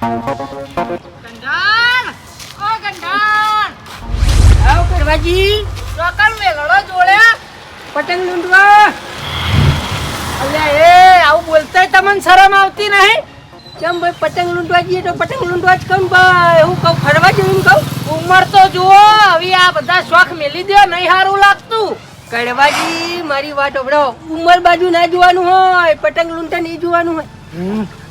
ગંડાણ ઓ ગંડાણ આવ કરવાજી. ચોકન વેલડો જોડે પતંગ લૂંટવા. અલ્યા એ આવું બોલતા તમને શરમ આવતી નહીં? કેમ ભાઈ પતંગ લૂંટવા જઈએ તો પતંગ લૂંટવા જ કહું ભાઈ હું કહું ફરવા જવું કહું? ઉંમર તો જુઓ હવે આ બધા શોખ મેલી દો નહીં સારું લાગતું. કડવાજી મારી વાત ઓબળો ઉંમર બાજુ ના જોવાનું હોય પતંગ લૂંટા નહીં જોવાનું હોય.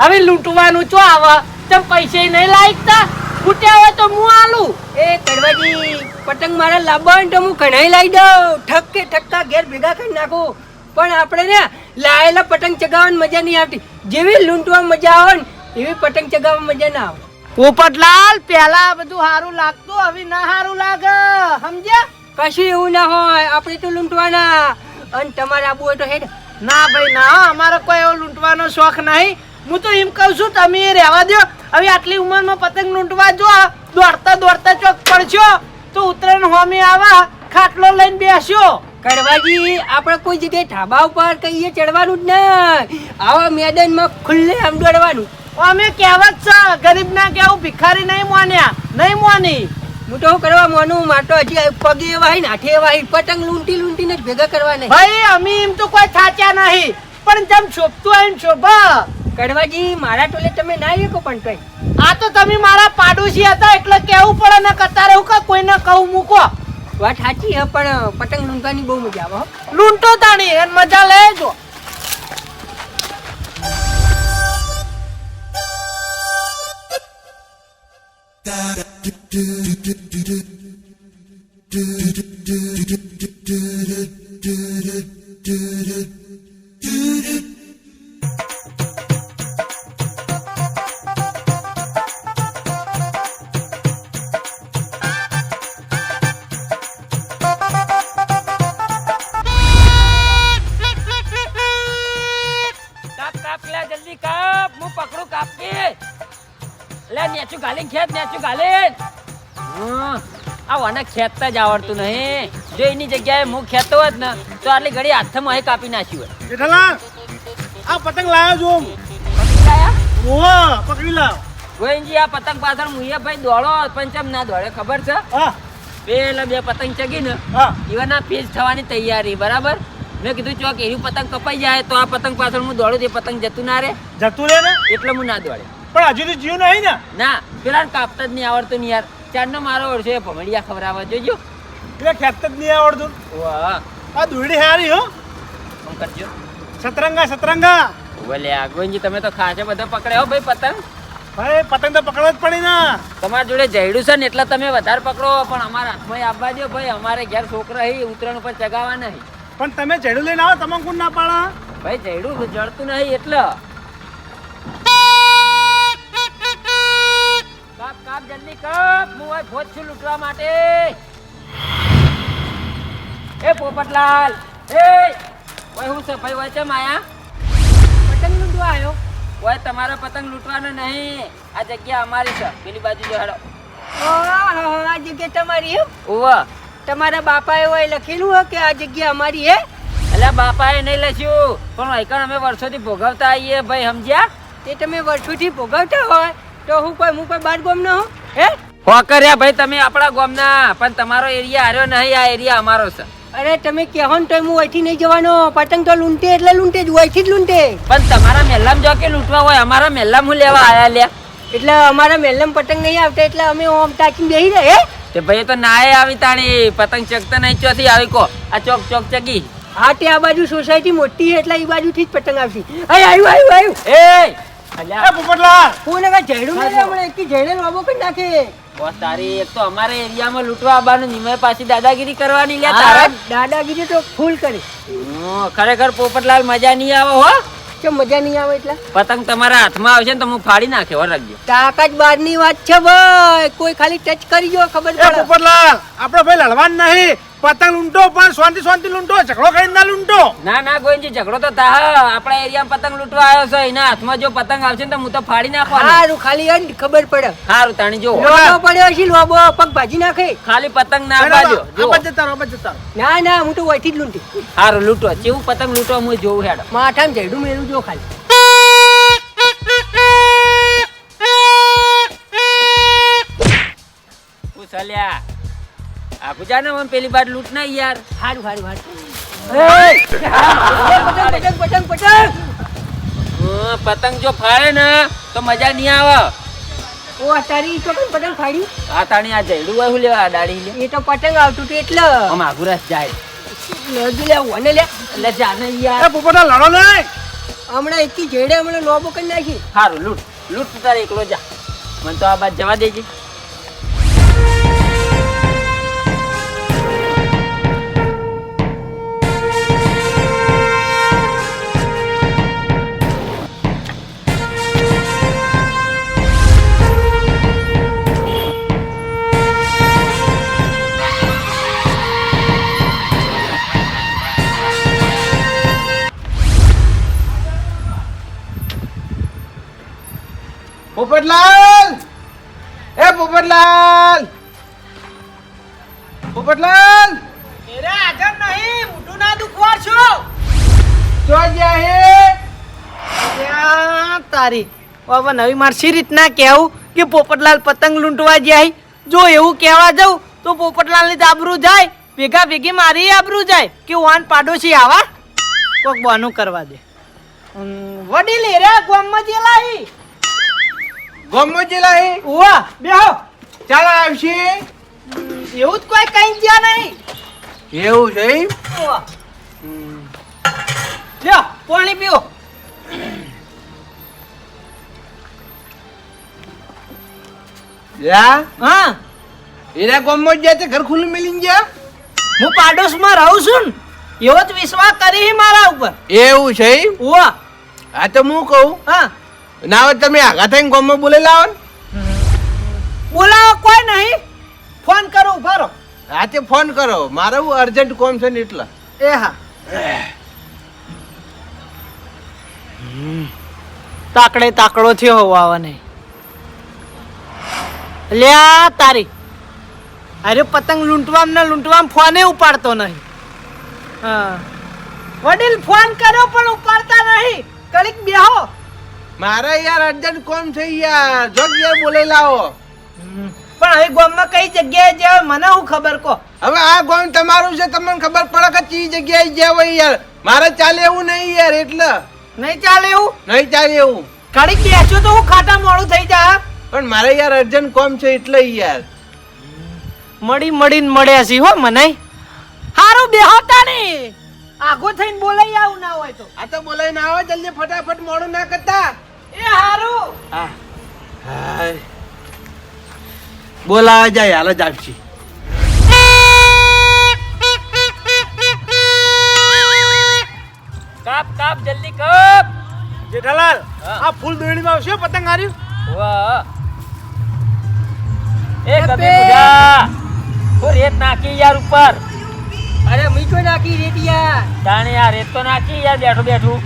હવે લૂંટવાનું ચો આવે? તમ પૈસે નહીં લાગતા ફૂટ્યા હોય તો હું આલું. એ કડવાજી પતંગ મારા લાંબા હોય તો હું ઘણાય લાવી દઉં. ઠક કે ઠક્કા ઘેર ભેગા કરી નાખું. પણ આપણે ને લાયેલા પતંગ ચગાવવાની મજા નહીં આવતી. જેવી લૂંટવા મજા આવે ને એવી પતંગ ચગાવવા મજા ના આવે. પોપટલાલ પેલા બધું સારું લાગતું હવે ના સારું લાગે. સમજ્યા? કશું એવું ના હોય. આપણે તો લૂંટવાના. અને તમારે આબુ હોય તો હેડ. ના ભાઈ ના. અમારો કોઈ એવો લૂંટવાનો શોખ નહીં. હું તો એમ કહું છું તમે એ રહેવા દો હવે આટલી ઉંમરમાં પતંગ લૂંટવા જો દોડતા દોડતા ચોક પડશો તો ઉત્તરાયણ હોમી આવા ખાટલો લઈને બેસ્યો. કડવાજી આપણે કોઈ જગ્યાએ ઢાબા ઉપર કહીએ ચડવાનું જ નહીં. આવા મેદાનમાં ખુલ્લે આમ દોડવાનું. અમે કહેવત છે ગરીબ ના કેવું ભિખારી નહીં માન્યા નહીં માની. હું તો કરવા માનું માટો હજી પગે એવા હોય ને એવા હોય પતંગ લૂંટી લૂંટીને જ ભેગા કરવા નહીં ભાઈ અમે એમ તો કોઈ થાચ્યા નહીં પણ જેમ શોભતું હોય એમ શોભા. કડવાજી મારા ટોલે તમે ના શકો પણ કઈ આ તો તમે મારા પાડોશી હતા એટલે કેવું પડે ને કતારે હું કા કોઈને કહું મૂકો વાત સાચી હે પણ પતંગ લૂંટવાની બહુ મજા આવે લૂંટો તાણી અને મજા લેજો કાપ ખેતતા જ આવડતું નહીં. જો એની જગ્યાએ હું ખેતો હોત ને તો આટલી ઘડી હાથમાં અહીં કાપી નાખ્યું હોત. જેઠાલાલ આ પતંગ લાવ્યો જો પતંગ લાયા? ઓહો પકડી લાવ. ગોવિંદજી આ પતંગ પાછળ મુયા ભાઈ દોડો પંચમ ના દોડે ખબર છે? હા. પેલા બે પતંગ ચગી ને એવાના પીસ થવાની તૈયારી બરાબર? મેં કીધું ચોક એવી પતંગ કપાઈ જાય તો આ પતંગ પાછળ હું દોડું તે પતંગ જતું ના રે જતું રે ને? એટલે હું ના દોડે. પણ હજુ તો જીવ નહીં ને. ના પેલા કાપતા જ નહીં આવડતું નહીં યાર. ચારનો મારો ઓળશે ભમડિયા ખવડાવવા જોજો. એટલે ખેતર જ નહીં આવડતું. વાહ. આ દોડી હારી હો. આમ કરજો? સતરંગા સતરંગા. બોલે આગોનજી તમે તો ખાસે બધા પકડ્યા હો ભાઈ પતંગ. ભાઈ પતંગ તો પકડવા જ પડી ના. તમારા જોડે જઈડું છે ને એટલે તમે વધારે પકડો પણ અમારા હાથમાં આપવા દો ભાઈ અમારે ઘેર છોકરા હી ઉતરણ ઉપર ચગાવવા નહીં પણ તમે જઈડું લઈને આવો તમે કોણ ના પાડા? ભાઈ જયડું જડતું નહીં એટલે. જલ્દી કાપ હું આ ભોજ છું લૂંટવા માટે. એ પોપટલાલ એ! ઓય હું છે ભાઈ છે માયા પતંગ લૂંટવા આવ્યો ઓય તમારો પતંગ લૂંટવાનો નહીં. આ જગ્યા અમારી છે. પેલી બાજુ જો હેડો. આ જગ્યા તમારી ઓવા તમારા બાપાએ હોય લખેલું હોય કે આ જગ્યા અમારી હે? એટલે બાપાએ નહીં લખ્યું. પણ આઈકણ અમે વર્ષોથી ભોગવતા આવીએ ભાઈ સમજ્યા? તે તમે વર્ષોથી ભોગવતા હોય તો હું કોઈ હું કોઈ બાર ગોમ ન હું હે? હોકર્યા ભાઈ તમે આપણા ગામના પણ તમારો એરિયા આર્યો નહીં આ એરિયા અમારો છે. અરે તમે કહેવો ને તો હું અહીંથી નહીં જવાનો. પતંગ તો લૂંટે એટલે લૂંટે જ અહીંથી જ લૂંટે. પણ તમારા મહેલામ જો કે લૂંટવા હોય અમારા મહેલામ હું લેવા આયા લે એટલે અમારા મહેલામ પતંગ નહીં આવતા એટલે અમે ઓમ તાકીને બેહી રહે તે ભાઈ તો નાય આવી તાણી પતંગ ચગતા નહીં ચોથી આવી કો. આ ચોક ચોક ચગી. હા તે આ બાજુ સોસાયટી મોટી એટલે એ બાજુથી જ પતંગ આવશે. આવ્યું આવ્યું આવ્યું. એ અલ્યા. પોપટલાલ હું લગા જઈડું નહીં હમણાં એક જઈને લોબો કરી નાખે. બોસ તારી એક તો અમારા એરિયામાં લૂંટવા આવવાનું નિમય પાછી દાદાગીરી કરવાની લે તારા દાદાગીરી તો ફૂલ કરી. ખરેખર પોપટલાલ મજા નહીં આવે હો. કે મજા નહીં આવે એટલે? પતંગ તમારા હાથમાં આવશે ને તો હું ફાડી નાખે હો રાખજો. તાકાત બહારની વાત છે ભાઈ. કોઈ ખાલી ટચ કરી ગયો ખબર પડે. પોપટલાલ આપણે ભાઈ લડવાનું નહીં. પતંગ લૂંટો પણ શાંતિ શાંતિ લૂંટો ઝઘડો કરીને ના લૂંટો. ના ના ગોવિંદજી ઝઘડો તો તા આપણા એરિયામાં પતંગ લૂંટવા આવ્યો છે એના હાથમાં જો પતંગ આવશે ને તો હું તો ફાડી નાખવા સારું ખાલી અંડ ખબર પડે. સારું તાણી જો લોબો પડ્યો છે લોબો પગ ભાજી નાખે. ખાલી પતંગ ના બાજો જો બાજુ જતા રહો, આ જતા ના ના હું તો ઓઈથી જ લૂંટી. સારું લૂંટો. જેવું પતંગ લૂંટો હું જોઉં હેડ. માથામાં જઈડું મેલું જો ખાલી. પૂછ અલ્યા આ ગુજાને મને પેલી બાર લૂંટ ના યાર. હારું હારું હારું. પતંગ પતંગ પતંગ પતંગ હં, પતંગ જો ફાડે ને તો મજા નહીં આવે. ઓ અતારી તો પણ પતંગ ફાડી? આ તાણી આ જઈડું હોય હું લેવા દાડી લે. એ તો પતંગ આવતું હતું એટલે. આમ આગુરસ જાય. લજી લે ઓને લે. એટલે જાને એ યાર. પોપટલાલ લડો ને હમણાં એકી જેડે હમણાં લોબો કરી નાખી. સારું લૂંટ. લૂંટ તારે એકલો જા. મને તો આ બાદ જવા દેજે. પોપટલાલ! એ પોપટલાલ! પોપટલાલ! એરે આગળ નહીં મોટું ના દુખવાડ છો. તો જ્યાં હે? તારી. હવે નવી માર સી રીતના કહેવું કે પોપટલાલ પતંગ લૂંટવા જાય જો એવું કહેવા જાઉં તો પોપટલાલની આબરૂ જાય ભેગા ભેગી મારી આબરૂ જાય કે વાન પાડોશી આવા? કોક બાનું કરવા દે. વડીલ એરા ગામમાં જે હી. ગમો જેલા હે ઉવા બેહો. ચાલ આવશે. એવું જ કોઈ કઈ જ્યાં નહીં. એવું છે? લ્યો પાણી પીઓ. યા હા. એના ગમો જ તે ઘર ખુલ્લું મિલી ગયા? હું પાડોશમાં રહું છું ને એવો જ વિશ્વાસ કરી હી મારા ઉપર. એવું છે? ઉવા. આ તો હું કહું. હા. ના હોય તમે આગા થઈને ગમો બોલે લાવો ને? બોલાવો કોઈ નહીં. ફોન કરો ઉભારો હા તે ફોન કરો. મારે હું અર્જન્ટ કોમ છે ને એટલે. એ હા. તાકડે તાકડો થયો હોવા નહીં લ્યા તારી. અરે પતંગ લૂંટવામ ને લૂંટવામ ફોને ઉપાડતો નહીં. હા. વડીલ ફોન કર્યો પણ ઉપાડતા નહીં. કડીક બેહો. મારે યાર અર્જન્ટ કોમ છે યાર. જો યાર બોલે લાવો પણ હવે ગામમાં કઈ જગ્યાએ જે મને હું ખબર કહો હવે આ ગોમ તમારું છે તમને ખબર પડે કે ચી જગ્યાએ જે હોય યાર. મારે ચાલે એવું નહીં યાર એટલે. નહીં ચાલે એવું? નહીં ચાલે એવું. ખાલી બેસો તો હું ખાટા મોડું થઈ જા. પણ મારે યાર અર્જન્ટ કોમ છે એટલે યાર. મળી મળીને મળ્યા છી હો મને. હારું બેહોતા નહીં આગો થઈને બોલાઈ આવું ના હોય તો. આ તો બોલાઈ ના આવે જલ્દી ફટાફટ મોડું ના કરતા. એ હારું. હા. હાય. બોલાવા જાય હાલ જ આવશે કાપ કાપ જલ્દી કાપ. જેઠાલાલ આ ફૂલ દોરણીમાં આવશે પતંગ હાર્યું વાહ. એ કબે. બુઢા હું રેત નાખી યાર ઉપર. અરે મીઠો નાખી રેત યાર. જાણે યાર રેત તો નાખી યાર બેઠો બેઠું.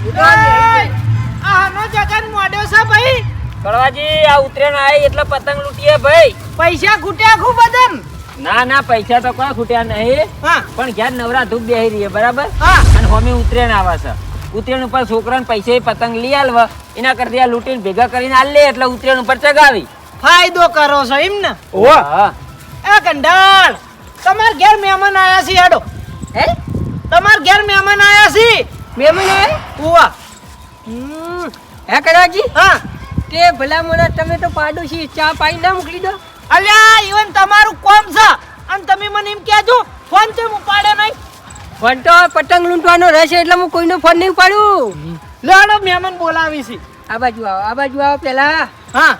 આ હાનો જગન મોડ્યો છે ભાઈ. કડવાજી આ ઉતરેણ આવી એટલે પતંગ લૂટીએ ભાઈ. પૈસા ખૂટ્યા ખૂબ બદન ના ના પૈસા તો કોઈ ખૂટ્યા નહીં. હા. પણ ઘેર નવરા ધૂપ બેહી રહીએ બરાબર? હા. અને હોમી ઉતરેણ આવે છે. ઉતરેણ ઉપર છોકરાને પૈસા પતંગ લઈ આલવા. એના કરતા આ લૂંટીને ભેગા કરીને આલ લે એટલે ઉતરેણ ઉપર ચગાવી. ફાયદો કરો છો એમ ને? હા. એ કંડાળ તમાર ઘેર મહેમાન આયા છે હેડો. હે? તમાર ઘેર મહેમાન આયા છે. મહેમાન આયા? ઉવા. હમ. હે હા. તે ભલા મને તમે તો પાડોશી ચા પાઈ ના મોકલી દો. અલ્યા ઈવન તમારું કોમ છે. અને તમે મને એમ કહેજો ફોન તો હું પાડે નહીં. ફોન તો પતંગ લૂંટવાનો રહેશે એટલે હું કોઈનો ફોન નહીં પાડું લેડો મહેમાન બોલાવી છે. આ બાજુ આવો આ બાજુ આવો પેલા. હા.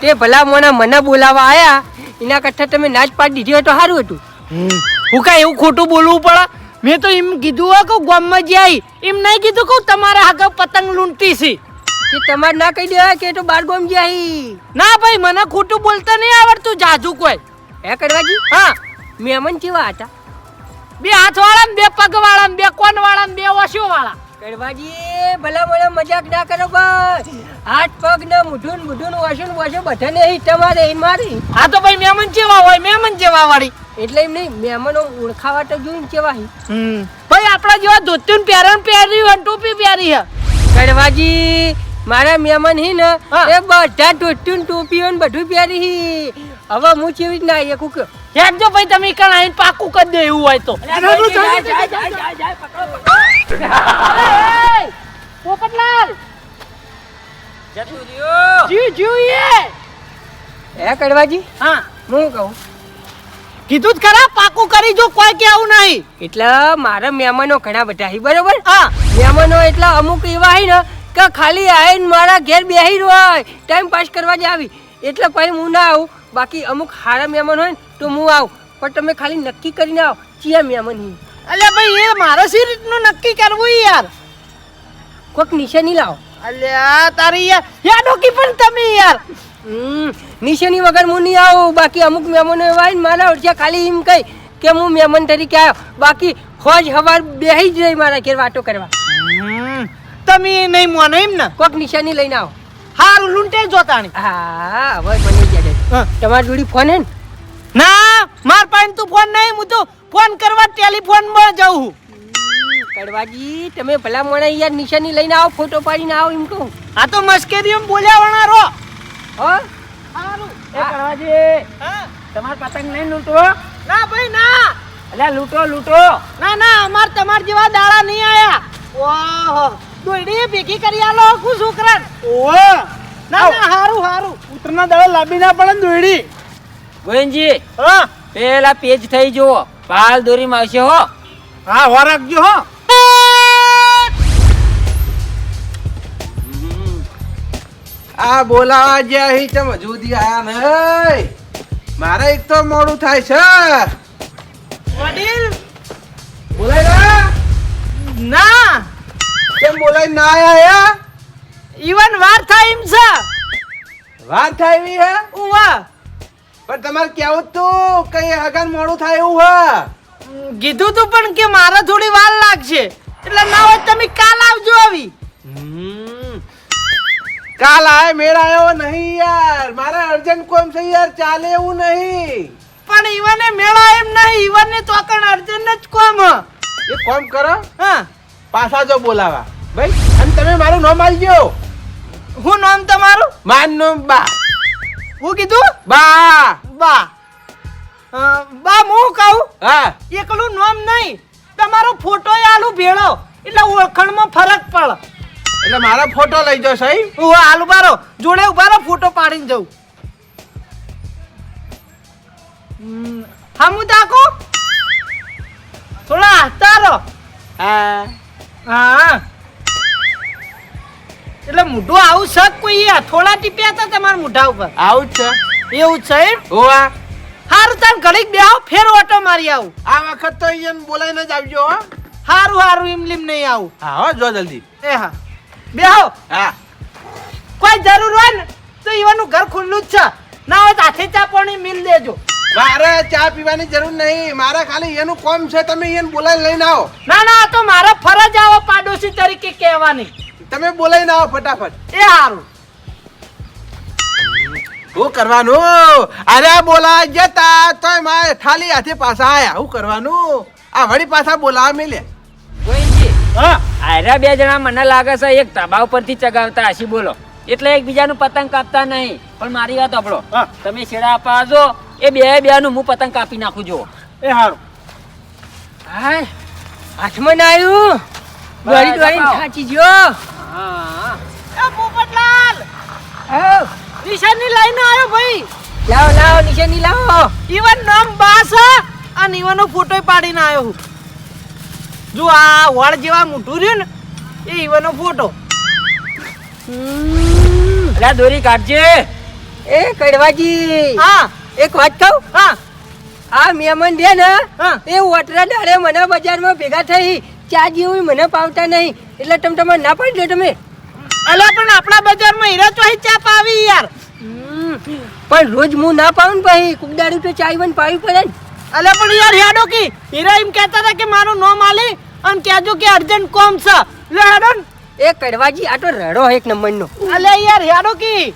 તે ભલા મોના મને બોલાવા આયા. એના કરતાં તમે નાચ પાડી દીધી હોય તો સારું હતું. હું કાંઈ એવું ખોટું બોલવું પડે? મેં તો એમ કીધું હોય કે ગામમાં જાય એમ નહીં કીધું કહું તમારા આગળ પતંગ લૂંટી છે. તે તમારે ના કહી દેવાય કે તો બાર ગોમ જાય ના ભાઈ મને ખોટું બોલતા નહીં આવડતું જાજુ કોઈ. હે કડવાજી હા. મહેમાન કેવા હતા? બે હાથ વાળા બે પગ વાળા ને બે કોન વાળા ને બે ઓશો વાળા કડવાજી ભલા ભલા મજાક ના કરો બસ. હાથ પગ ને મુઢું મુઢું વાસણ વાસણ બધાને અહીં તમારે એ મારી. હા તો ભાઈ મહેમાન જેવા હોય મહેમાન જેવા વાળી. એટલે એમ નહીં મહેમાનો ઓળખાવા તો જોઈને કેવા ભાઈ આપણા જેવા ધોતું ને પહેરણ પહેરી અને ટોપી પહેરી હે. કડવાજી મારા મહેમાન હી ને હા. એ બધા ટોટ્યું ટોપીઓ ને બધું પહેરી હી હવે હું ચેવી જ ના આવીએ કુક હેડજો ભાઈ તમે કણ આવીને પાકું કરી દે એવું હોય તો પોપટલાલ જીવ એ હે કડવાજી હા હું કહું કીધું જ ખરા પાકું કરી જો કોઈ કે આવું નહીં એટલે મારા મહેમાનો ઘણા બધા હી બરોબર હા મહેમાનો એટલા અમુક એવા હોય ને કે ખાલી આવીને મારા ઘેર બેહી હોય ટાઈમ પાસ કરવા જ આવી. એટલે પછી હું ના આવું. બાકી અમુક હારા મહેમાન હોય ને તો હું આવું. પણ તમે ખાલી નક્કી કરીને આવો ચિયા મહેમાન હી. અલ્યા ભાઈ એ મારે સી રીતનું નક્કી કરવું યાર? કોઈક નિશાની લાવો. અલ્યા તારી યાર યાડોકી પણ તમે યાર. નિશાની વગર હું નહીં આવું. બાકી અમુક મહેમાનો એવા ને મારા ઓળખ્યા ખાલી એમ કહી કે હું મહેમાન તરીકે આવ્યો. બાકી હોજ હવાર બેહી જ રહી મારા ઘેર વાતો કરવા. તમે નહીં મોનો એમ ને? કોક નિશાની લઈને આવો. હારું લૂંટે જોતાણી હા હવે બની ગયા તમાર તમારી જોડી ફોન હે ને? ના માર પાસે તું ફોન નહીં હું તો ફોન કરવા ટેલિફોનમાં જાઉં હું. કડવાજી તમે ભલા મને યાર નિશાની લઈને આવો ફોટો પાડીને આવો એમ કહું. આ તો મસ્કેરીઓ બોલ્યા વણારો હો? હારું. એ કડવાજી, હા. તમાર પતંગ નહીં લૂંટવો ના ભાઈ ના. અલ્યા લૂંટો લૂંટો. ના ના અમાર તમાર જેવા દાડા નહીં આયા. ઓહો. દોયડી ભેગી કરી આલો કુ છોકરા ઓ ના ના હારું હારું. ઉતરના દાડા લાંબી ના પડે દોડી ગોવિંદજી હા? પેલા પેજ થઈ જુઓ. પાલ દોરી માવશે હો. હા હો રાખજો હો. આ બોલાવા જ્યાં અહીં તમે જુદી આયા નહીં મારે એક તો મોડું થાય છે. વડીલ? બોલાય ના ના. કેમ બોલાય? ના આયા ઈવન વાર થાય એમ છે. વાર થાય એવી હે? ઉવા. પણ તમારે કેવું તું કઈ હગન મોડું થાય એવું હે? કીધું તું પણ કે મારે થોડી વાર લાગશે. એટલે ના હોય તમે કાલ આવજો આવી. કાલ આય મેળ આવ્યો નહીં યાર. મારે અર્જન્ટ કોમ છે યાર ચાલે એવું નહીં. પણ ઈવને મેળા એમ નહીં ઈવને તો કણ અર્જન્ટ જ કોમ હ. એ કોમ કરો? હા. પાછા જો બોલાવા. ભાઈ અને તમે મારું નામ આલજો હું નામ તમારું? માન નો બા. હું કીધું? બા. બા. બા હું કહું? હા. એકલું નામ નહીં. તમારો ફોટો આલુ ભેળો. એટલે ઓળખણમાં ફરક પડે. એટલે મારો ફોટો લઈ જાઓ સહી હું આલુ બારો જોડે ઉભારો ફોટો પાડીને જઉં. હમ, તાકો થોડા હસતા રહો. હા. હા. એટલે મોઢું આવું છે કોઈ થોડા ટીપ્યા હતા તમારા મોઢા ઉપર? આવું જ છે. એવું છે એમ? હોવા. હારું તાર ઘડીક બેહો ફેર ઓટો મારી આવું. આ વખત તો અહીંયા બોલાઈને જ આવજો હો. હારું હારું એમ લીમ નહીં આવું. હા હો જો જલ્દી. એ હા. બેહો હા. કોઈ જરૂર હોય ને તો ઈવાનું ઘર ખુલ્લું જ છે. ના હોય તો હાથે ચા પાણી મિલ દેજો. મારે ચા પીવાની જરૂર નહીં. મારે ખાલી એનું કોમ છે તમે એને બોલાવી લઈને આવો. ના ના તો મારો ફરજ આવો પાડોશી તરીકે કહેવાની. તમે બોલાવીને આવો ફટાફટ. એ સારું શું કરવાનું? અરે બોલા જતા તોય મારે ખાલી હાથે પાછા આયા. શું કરવાનું? આ વળી પાછા બોલાવા મેલે આયરા બે જણા મને લાગે છે એક ધાબા ઉપરથી ચગાવતા હશી બોલો. એટલે એકબીજાનું પતંગ કાપતા નહીં. પણ મારી વાત આપણો હા. તમે છેડા આપવા આવજો. એ બે બે નું હું પતંગ કાપી નાખું જો એ હારું. હાય હાથમાં ના આવ્યું? દોડી દોડી દોડીને જો હા એ પોપટલાલ! આવ, નિશાની લઈને આવ્યો ભાઈ. લાવો લાવો નિશાની લાવો. ઈવન નામ બાસ હે અને ઈવનનો ફોટો પાડીને આવ્યો હું. જો આ વળ જેવા મોટું રહ્યું ને એ ઈવનનો ફોટો. હમ. દોરી કાઢજે. એ કડવાજી. હા. એક વાત કહું? હા. આ મહેમાન છે ને. એ ઓટરા દાડે મને બજારમાં ભેગા થઈ ચા જેવું મને પાવતા નહીં. એટલે તમે તમારે ના પાડી દો તમે. અલા પણ આપણા બજારમાં હીરા ચોહી ચા પાવી યાર. પણ રોજ હું ના પાઉં ને પછી કુકડાડું તો ચા પણ પાવી પડે ને. અલા પણ યાર હેડો કી. હીરા એમ કહેતા હતા કે મારું નામ આલી અને કહેજો કે અર્જન્ટ કોમ છે. લે હેડો એ કડવાજી આ તો રડો એક નંબરનો. અલે યાર હેડો કી.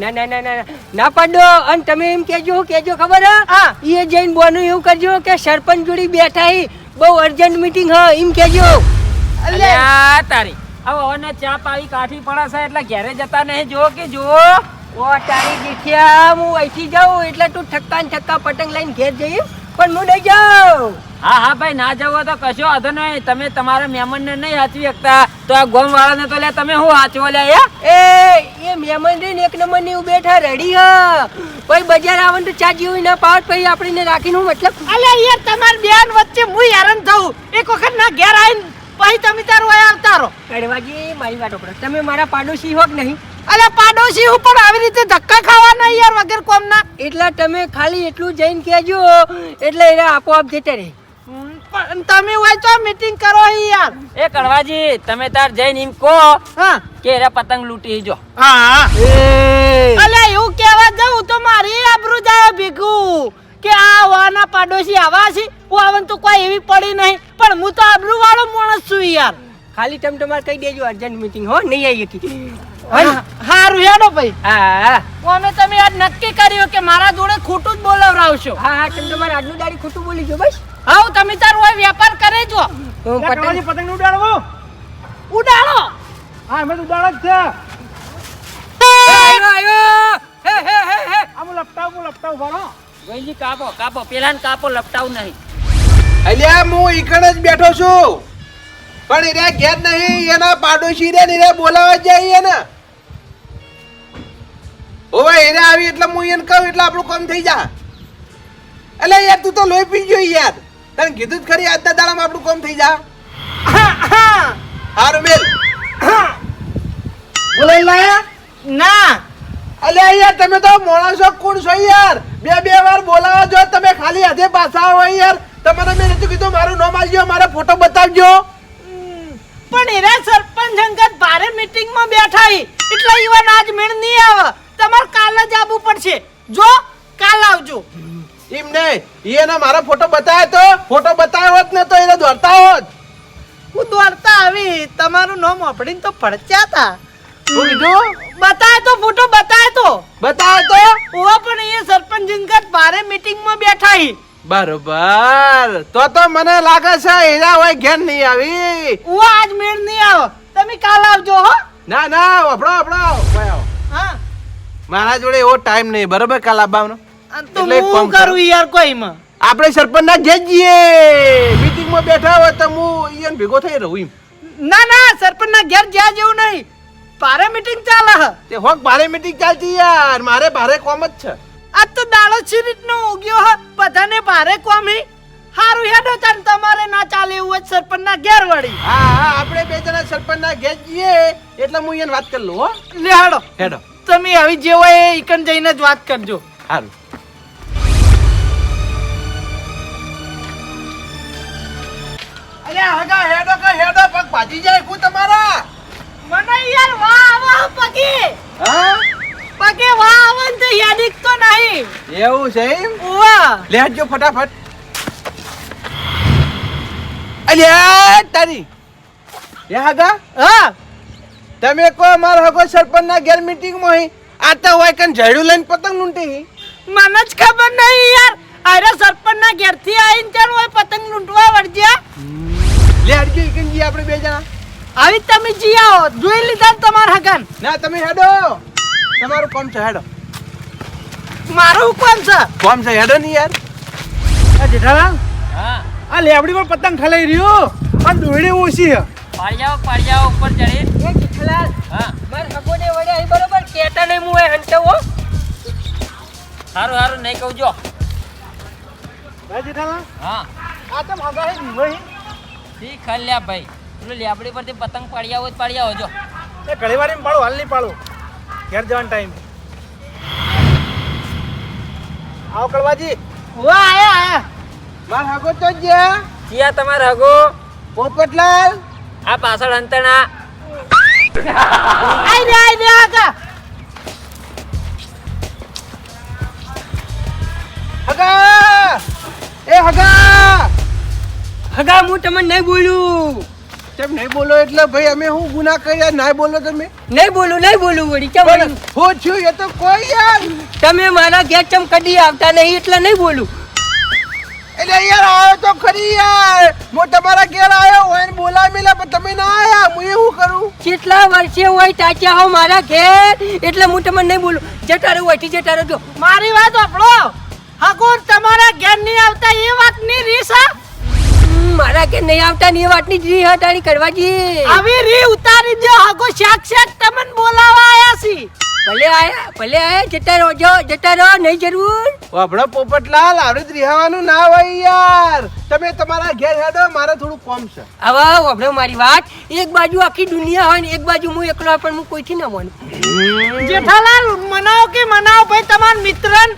ના ના ના ના ના. ના પાડો. અને તમે એમ કેજો કેજો ખબર હે. એ જઈને બોનું એવું કરજો કે સરપંચ જોડી બેઠા હી. બહુ અર્જન્ટ મીટિંગ હ એમ કેજો અલે અલ્યા તારી. હવે ઓને ચા પાવી કાઠી પડે છે એટલે ઘેરે જતા નહીં. જો કે જો. ઓ તારી દીખ્યા હું અહીંથી જાઉં એટલે તું ઠક્કા ને ઠક્કા પતંગ લઈને ઘેર જઈ પણ હું નહીં જાઉં. હા હા ભાઈ ના જવો તો કશો વાંધો નહીં. તમે તમારા મહેમાનને નહીં સાચવી શકતા. તો આ ગોમ વાળાને તો લે તમે શું સાચવો લે યા એ એ મહેમાન રહીને એક નંબરની બેઠા રેડી હ. કોઈ બજાર આવે તો ચા જેવું ના પાવત પછી આપણીને રાખીને હું મતલબ અલે યાર તમાર બેન વચ્ચે હું હેરાન થઉં. એક વખત ના ઘેર આવીને પછી તમે તાર વયા આવતા રહો. કડવાજી મારી વાત ઉપર તમે મારા પાડોશી હોક નહીં. અલ્યા પાડોશી ઉપર આવી રીતે ધક્કા ખાવાના યાર વગર કોમના. એટલે તમે ખાલી એટલું જઈને કહેજો એટલે એના આપોઆપ જતા રહે. પણ તમે હોય તો મીટિંગ કરો હી યાર. એ કણવાજી તમે તાર જઈને એમ કહો હા. કે એરા પતંગ લૂટી જો હા. અલે એવું કહેવા જાઉં તો મારી આબરૂ જાય ભીખું કે આ વાના પાડોશી આવા છે. હું આવન તો કોઈ એવી પડી નહીં. પણ હું તો આબરૂ વાળો માણસ છું યાર. ખાલી તમે તમારે કહી દેજો અર્જન્ટ મીટિંગ હો નહીં આવી હતી હા, હારું હેડો ભાઈ. હા. અમે તમે આજ નક્કી કર્યું કે મારા જોડે ખોટું જ બોલાવરાવશો? હા હા તમે તમારે આજનું દાડી ખોટું બોલી ગયો બસ. હા તમે તારો હોય વેપાર કરે જો હું પતંગ પતંગ ઉડાડવો ઉડાડો. હા અમે ઉડાડ જ છે. આવ્યો આયો હે હે હે હે. આમ લપટાવ મુ લપટાવ ભણો. ગઈજી કાપો કાપો. પેલા ને કાપો લપટાવ નહીં. અલ્યા હું ઈકણ જ બેઠો છું. પણ એના ઘેર નહીં એના પાડોશી રે ને બોલાવા જઈએ ને ઓવે એને આવી એટલે હું એને કહું એટલે આપણું કામ થઈ જા. એટલે યાર તું તો લોહી પી ગયો યાર. તને કીધું જ ખરી આજના દાડામાં આપણું કોમ થઈ જા. હારું મેલ. બોલાઈ લાયા ના. અલે યાર તમે તો માણસો કોણ છો યાર. બે બે વાર બોલાવા જો તમે ખાલી હાથે પાછા આવો યાર. તમારે મેં નથી કીધું મારું નામ આવજો મારો ફોટો બતાવજો. પણ એરા સરપંચ અંગત ભારે મીટિંગમાં બેઠા એટલે ઈવન આજ મેળ નહીં આવે. તમારે કાલ જ આવવું પડશે. જો કાલ આવજો. એમ નહીં. એને મારો ફોટો બતાવ્યો તો? ફોટો બતાવ્યો હોત ને તો એને દોડતા હોત. હું દોડતા આવી. તમારું નામ આપડીને તો પડચ્યા હતા. કીધું? બતાય તો ફોટો બતાય તો. બતાવ્યો તો? ઓ પણ એ સરપંચ અંગત ભારે મીટિંગમાં બેઠા હી. બરોબર. તો તો મને લાગે છે એના હોય ઘેર નહીં આવી. હું આજ મેળ નહીં આવે. તમે કાલ આવજો હો. ના ના વફડો વફડો હા. મારા જોડે એવો ટાઈમ નહીં. બરોબર કાલ આવવાનો તો હું કરું યાર કોઈમાં આપણે સરપંચ ના જઈએ. મીટિંગમાં બેઠા હોય તો હું ઈયન ભેગો થઈ રહું એમ. ના ના સરપંચ ના ઘેર જ્યાં જેવું નહીં. ભારે મીટિંગ ચાલે હ. તે હોક પારે મીટિંગ ચાલતી યાર. મારે ભારે કોમ જ છે. આ તો દાડો ચીરીટ નો ઉગ્યો હ? બધાને ભારે કોમી હારું હેડો તન તમારે ના ચાલે એવું હોય સરપંચ ના ઘેર વળી. હા હા આપણે બે જણા સરપંચ ના ઘેર જઈએ એટલે હું ઈયન વાત કરી લઉં હો. લે હેડો. હેડો. તમે આવી જે હોય એ ઈકન જઈને જ વાત કરજો. સારું હગા હેડો પગ ભાજી જાય કુ તમારા. મને યાર વાહ આવા પગે. હા? પગે વાહ આવન તો યાદિક તો નહીં. એવું છે એમ? વાહ લેજો ફટાફટ. અલ્યા તારી. એ હગા હા. તમે કો અમાર હગો સરપંચ ના ઘેર મીટિંગમાં આ તો હોય કન ઝાડુ લઈને પતંગ લૂંટી હી? મને જ ખબર નહીં યાર. અરે સરપંચ ના ઘેરથી આવીને ચાલ હોય પતંગ લૂંટવા વળજ્યા. લે આપણે બે જણા. આવી તમે જી આવો. જોઈ લીધા તમાર હગન. ના તમે હેડો. તમારું કોમ છે હેડો. મારું કોણ છે. કોમ છે હેડો ની યાર. જેઠાલાલ હા. આ લેવડી પર પતંગ ખલાઈ રહ્યો. અને દોરડી ઓછી છે. પાડી જાઓ પાડી જાઓ ઉપર ચડી. એ જેઠાલાલ હા. માર હગોને વડે અહીં બરોબર કેતા નહીં હું એ હંતો હો. સારું સારું નહીં કહું જો. ભાઈ જેઠાલાલ હા. આ તો મગા હે જીવો ઠીક ખલ્યા ભાઈ. પેલું લેબડી પરથી પતંગ પાડી આવો પાડી આવો જો. એ ઘણી વાર એમ પાડો હાલ નહીં પાડો. ઘેર જવાનો ટાઈમ આવો કળવાજી. વાહ આયા આયા. માર હગો તો જે કિયા તમારે હગો? પોપટલાલ આ પાછળ અંતણા. આઈ રે આઈ રે આગા હગા! એ હગા! હગા હું તમને નહીં બોલું. તેમ નહીં બોલો? એટલે ભાઈ અમે હું ગુના કર્યા? ના બોલો તમે. નહીં બોલું નહીં બોલું વળી. કેમ હું છું એ તો કોઈ યાર. તમે મારા ઘેર ચમ કદી આવતા નહીં એટલે નહીં બોલું. એટલે યાર આવ્યો તો ખરી યાર. હું તમારા ઘેર આવ્યો હોય ને બોલાવી મેલા પણ તમે ના આયા. હું એવું કરું? કેટલા વર્ષે હોય ચાચા હો મારા ઘેર? એટલે હું તમને નહીં બોલું. જતા રહું અહીંથી જતા જો. મારી વાત આપણો હગો તમારા ઘેર નહીં આવતા એ વાતની રીસ હા? હમ, મારા કે નહીં આવતા ની વાતની જ હટાણી કરવા જી. આવી રી ઉતારી જો હગો સાક્ષાત તમને બોલાવા આયા છી. ભલે આયા ભલે આયા જતા રહો જો જતા રહો નહીં જરૂર. વાપડો પોપટલાલ આવડે જ રિહાવાનું ના હોય યાર. તમે તમારા ઘેર હેડો મારે થોડું કોમ છે. હવે વભળો મારી વાત. એક બાજુ આખી દુનિયા હોય ને એક બાજુ હું એકલો પણ હું કોઈથી ના માનું જેઠાલાલ મનાવ કે મનાવ ભાઈ તમારા મિત્રન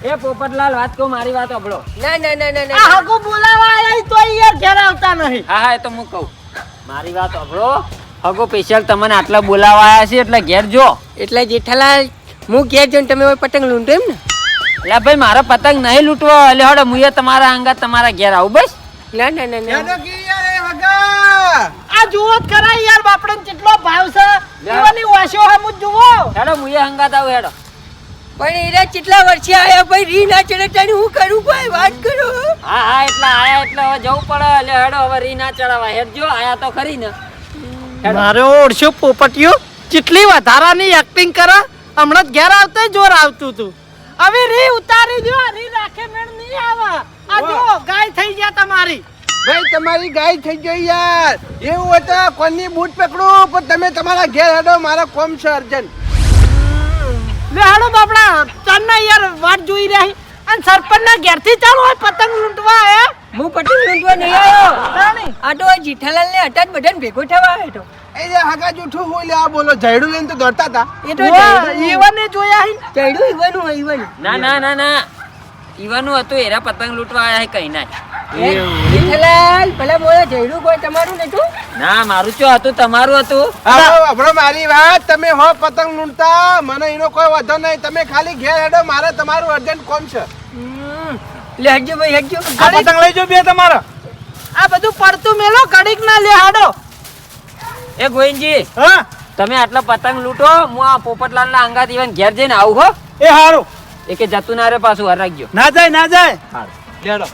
એ પોપટલાલ વાત કહું મારી વાત સાંભળો. ના ના ના ના આ ના હગો બોલાવા આયા તો યાર ઘેર આવતા નહીં. હા હા એ તો હું કહું. મારી વાત સાંભળો. હગો સ્પેશિયલ તમને આટલા બોલાવા આવ્યા છે એટલે ઘેર જો. એટલે જેઠાલાલ હું ઘેર જઈને તમે પતંગ લૂંટો એમ ને? એટલે ભાઈ મારો પતંગ નહીં લૂંટવો એટલે હડો હું તમારા અંગત તમારા ઘેર આવું બસ. ના ના ના ના. હેડો કે યાર એ હગા. આ જુઓ જ ખરા યાર બાપડે કેટલો ભાવ છે. એવાની વાશો હમ જુઓ. હેડો મુએ હંગાત આવું હેડો. પણ એના કેટલા વર્ષે આયા ભાઈ? રી ના ચડે હું કરું? ભાઈ વાત કરો. હા હા એટલે આયા એટલે હવે જવું પડે. એટલે હેડો હવે રી ના ચડાવવા. હેડજો આયા તો ખરી ને. મારે ઓળખ્યો પોપટીયો કેટલી વધારાની એક્ટિંગ કરે હમણાં જ ઘેર આવતા જોર આવતું તું. હવે રી ઉતારી દો રી રાખે મેળ નહીં આવા. આ જો ગાય થઈ ગયા તમારી. ભાઈ તમારી ગાય થઈ ગઈ યાર. એવું હોય તો કોની બૂટ પકડું પણ તમે તમારા ઘેર હેડો મારો કોમ છે અર્જન્ટ લે હાલો બાપડા તને યાર વાટ જોઈ રહી. અને સરપંચ ના ઘેરથી ચાલુ હોય પતંગ લૂંટવા આયા હું પતંગ લૂંટવા નહીં આવ્યો. આ તો જેઠાલાલ ને હટાત બધાને ભેગો થવા આવ્યો તો એ જે હાકા જૂઠું હોય લે આ બોલો જયડું લઈને તો દોડતા હતા. એ તો ઈવને જોયા હી. જયડું ઈવાનું હોય ઈવાનું. ના ના ના ના. ઈવન હતું એરા પતંગ લૂંટવા આયા કઈ ના. એ, જેઠાલાલ ભલા મોળા જયડું કોઈ તમારું નતું ના મારું ચો હતું? તમારું હતું? હા મારી વાત તમે હો પતંગ લૂંટતા મને એનો કોઈ વાંધો નહીં. તમે ખાલી ઘેર હેડો મારે તમારું અર્જન્ટ કોમ છે. હમ. લે હટજો ભાઈ હટજો આ પતંગ લઈ જો બે તમારા. આ બધું પડતું મેલો કડીક ના લે હાડો. એ ગોવિંદજી હા? તમે આટલા પતંગ લૂંટો હું આ પોપટલાલ ના અંગાત ઘેર જઈને આવું હો. એ હારું. એ કે જતું ના રે પાછું રાખજો ના જાય ના જાય. હેડો.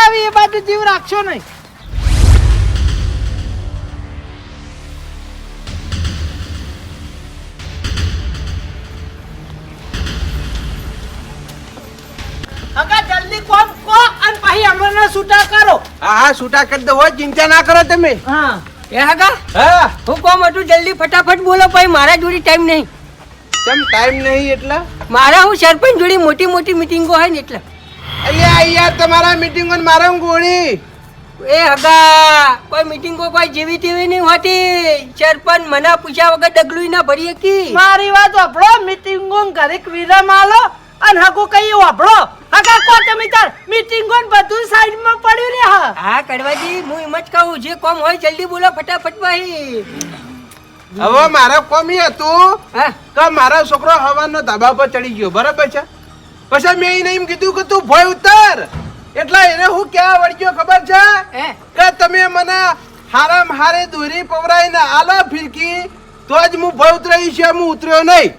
આવી એ બાજુ જીવ રાખશો નહીં. હગા જલ્દી કોમ કો અને પછી અમને છૂટા કરો. હા હા છૂટા કરી દો. હોય ચિંતા ના કરો તમે. હા. એ હગા હા. હું કોમ હતું જલ્દી ફટાફટ બોલો ભાઈ મારા જોડી ટાઈમ નહીં. કેમ ટાઈમ નહીં એટલે? મારા હું સરપંચ જોડી મોટી મોટી મિટિંગો હોય ને એટલે. અલ્યા યાર તમારા મીટિંગ મારા ગોળી? એ હગા કોઈ મીટિંગો કોઈ જેવી તેવી નહીં હોતી? સરપંચ મને પૂછ્યા વગર ડગલું ના ભરી કી? મારી વાત વાપરો મીટિંગો ઘરે વિરામ આલો અને હગો કઈ વાપરો. હગા કો તમે તાર મીટિંગો ને બધું સાઈડમાં પડ્યું રે હા. હા કડવાજી હું એમ જ કહું જે કોમ હોય જલ્દી બોલો ફટાફટ ભાઈ. હવે મારા કોમ ઈ હતું હા. કે મારો છોકરો હવાનો ધાબા પર ચડી ગયો બરાબર છે? પછી મેં એને એમ કીધું કે તું ભોય ઉતર. એટલે એને હું ક્યાં વળગ્યો ખબર છે? કે તમે મને હારામ હારે દોરી પવરાઈને આલા ફિરકી તો જ હું ભય ઉતરાઈ છે હું ઉતર્યો નહીં.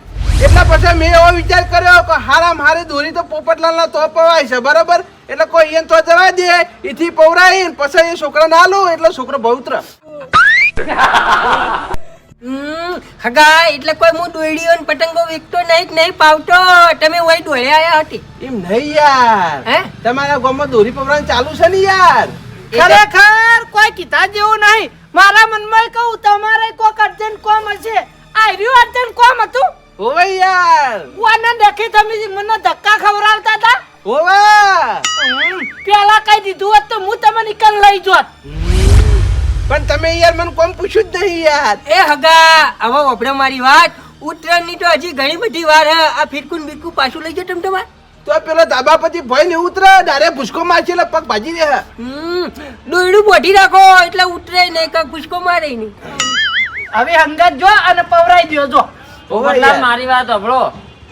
એટલે પછી મેં એવો વિચાર કર્યો કે હારામ હારે દોરી તો પોપટલાલના તો પવાય છે બરાબર? એટલે કોઈ એને તો જવા દે એથી પવરાઈને પછી એ છોકરાને આલો એટલે છોકરો ભય ઉતરે. હગા એટલે કોઈ હું દોડ્યો ને પતંગો વેચતો નહીં જ નહીં પાવતો? તમે ઓય દોડે આયા હતી એમ નહીં યાર. હે? તમારા ગામમાં દોરી પવરાણ ચાલુ છે ને યાર? ખરેખર કોઈ કીધા જેવું નહીં. મારા મનમાં કહું તમારે કોક અર્જન્ટ કોમ હશે? આ રહ્યું અર્જન્ટ કોમ હતું? ઓવે યાર. વાના દેખી તમે મને ધક્કા ખવરાવતા હતા? ઓવે પેલા કઈ દીધું હોત તો હું તમને નીકળ લઈ જોત. પણ તમે યાર મને કોમ પૂછ્યું જ નહીં યાર. એ હગા હવે વપડા મારી વાત. ઉત્તરાયણની તો હજી ઘણી બધી વાર હે. આ ફિરકુન બિરકુન પાછું લઈ જાઓ તમ તમાર. તો પેલો દાબાપતિ ભય ને ઉતરે ડારે ભૂસકો મારશે એટલે પગ ભાજી દે હમ દોયડું બોઢી રાખો એટલે ઉતરે નહીં કાંઈ ભૂસકો મારે નહીં. હવે હંગાત જો અને પવરાઈ દ્યો જો. મારી વાત હભળો.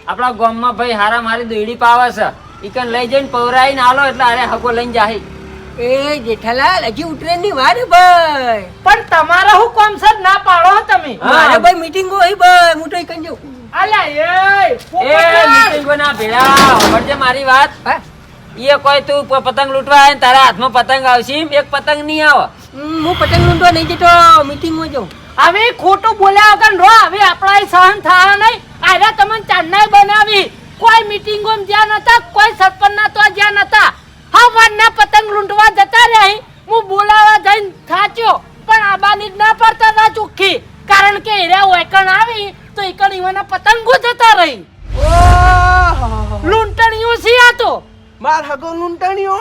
આપણા ગામમાં ભાઈ હારા મારી દોયડી પાવે છે. ઈકન લઈ જઈને પવરાઈને આલો એટલે અરે હગો લઈને જાય. એ જેઠાલાલ હજી ઉતરાયણની વાર ભાઈ. પણ તમારા હું કોમ સર ના પાડો તમે. મારે ભાઈ મીટિંગ હોય ભાઈ હું તો જાઉં અલ્યા એ એ મીટિંગો ના ભેળા સાંભળજે મારી વાત? એ કોઈ તું પતંગ લૂંટવા આવે ને તારા હાથમાં પતંગ આવશે એક પતંગ નહીં આવે. હું પતંગ લૂંટવા નહીં જતો મીટિંગમાં જાઉં. હવે ખોટું બોલ્યા વગર રો હવે આપણા સહન થવા નહીં. આરે તમને ચાંદનાય બનાવી. કોઈ મીટિંગો જ્યાં નતા કોઈ સરપંચ ના તો જ્યાં નતા. વારના પતંગ લૂંટવા જતા રહ્યા હું બોલાવા જઈને થાચ્યો પણ આબાની ના પડતા ના ચોખ્ખી. કારણ કે એરા ઓયકણ આવી તો એકણ ઈવાના પતંગો જતા રહી. લૂંટણીઓ સી આ તો. માર હગો લૂંટણીઓ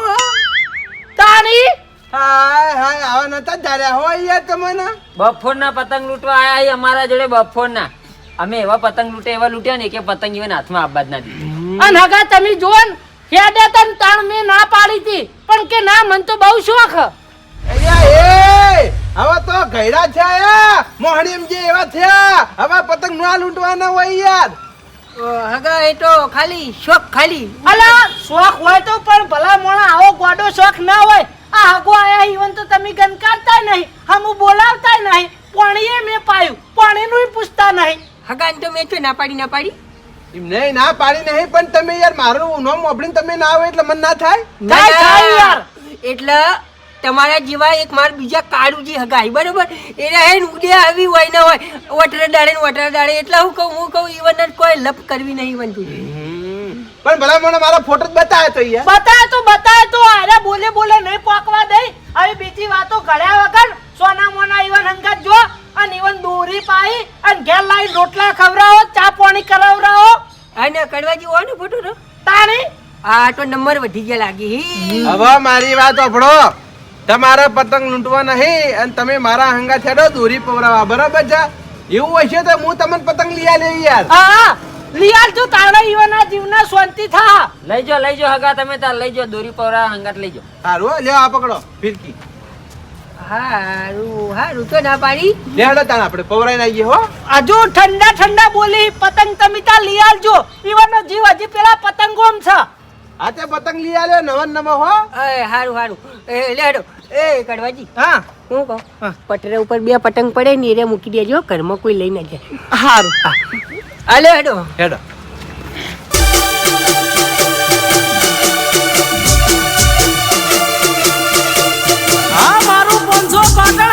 તાણી? હાય હાય આવા નતા ધાર્યા હોય યાર તમને? બફોરના પતંગ લૂંટવા આયા અમારા જોડે બફોરના. અમે એવા પતંગ લૂંટે એવા લૂંટ્યા ને કે પતંગ even હાથમાં આબાદ ના દીધી. અને હગા તમે જુઓ ને હેડે તન તાણ મેં ના પાડી હતી. પણ કે ના મન તો બહુ શોખ. અયા એ! હવે તો ગયડા થયા. મોહણી એમ જે એવા થયા. હવે પતંગ ના લૂંટવાના હોય યાર. હગા એ તો ખાલી શોખ ખાલી. અલા શોખ હોય તો પણ ભલા મોણા આવો ગોડો શોખ ના હોય. આ હગો આયા ઈવન તો તમે ગનકારતા નહીં. હમુ બોલાવતા નહીં. પાણીએ મેં પાયું. પાણીનું પૂછતા નહીં. હગા ને તો મેં તો ના પાડી ના પાડી. નહીં ના પાડી નહીં પણ તમે યાર મારું નામ મોકલીને તમે ના આવે એટલે મને ના થાય? થાય, ના, થાય યાર. એટલે તમારા જેવા એક માર બીજા કાળુજી હગાઈ બરોબર? એને હે ને ઉડે આવી હોય ને હોય. વટરે દાડે ને વટરે દાડે. એટલે હું કહું હું કહું ઈવન જ કોઈ લપ કરવી નહીં બનતું પણ ભલા મને મારા ફોટો જ બતાવે તો યાર. બતાવે તો બતાવે તો. અરે બોલે બોલે નહીં પોકવા દઈ. હવે બીજી વાતો ઘડ્યા વગર સોના મોના ઈવન હંગાત જો અને ઈવન દોરી પાઈ અને ઘેર લાઈ રોટલા ખવરાવો ચા પાણી કરાવરાવો અને કડવાજી હોય ને ફોટો રો તાણી? આ તો નંબર વધી ગયા લાગી હવે મારી વાત ઓફડો તમારે પતંગ લૂંટવા નહીં અને તમે મારા હંગા છેડો દોરી પવરાવા બરાબર છે? એવું હશે તો હું તમને પતંગ લઈ લેવી યાર. હા લિયાલ જો તારા ઈવન જીવના શાંતિ થા. લઈ જો લઈ જો હગા તમે તાર લઈ જો દોરી પવરા હંગાત લઈ જો સારું હો, લ્યો આ પકડો ફિરકી. હારું હારું તો ના પાડી. લેડો તાણ આપણે પવરાઈને આવીએ હો. હજુ ઠંડા ઠંડા બોલી પતંગ તમે ત્યાં લઈ આવજો જીવ હજી પેલા પતંગોમ છે. આ તે પતંગ લઈ આલ્યો નવા ને હો. એ હારું હારું. એ લે એ કડવાજી. હા. હું કહું પટરે ઉપર બે પતંગ પડે ને એ મૂકી દેજો ઘરમાં કોઈ લઈ ના જાય. હારું. હા. હેડો હેડો. હા મારું પાંચસો પાટણ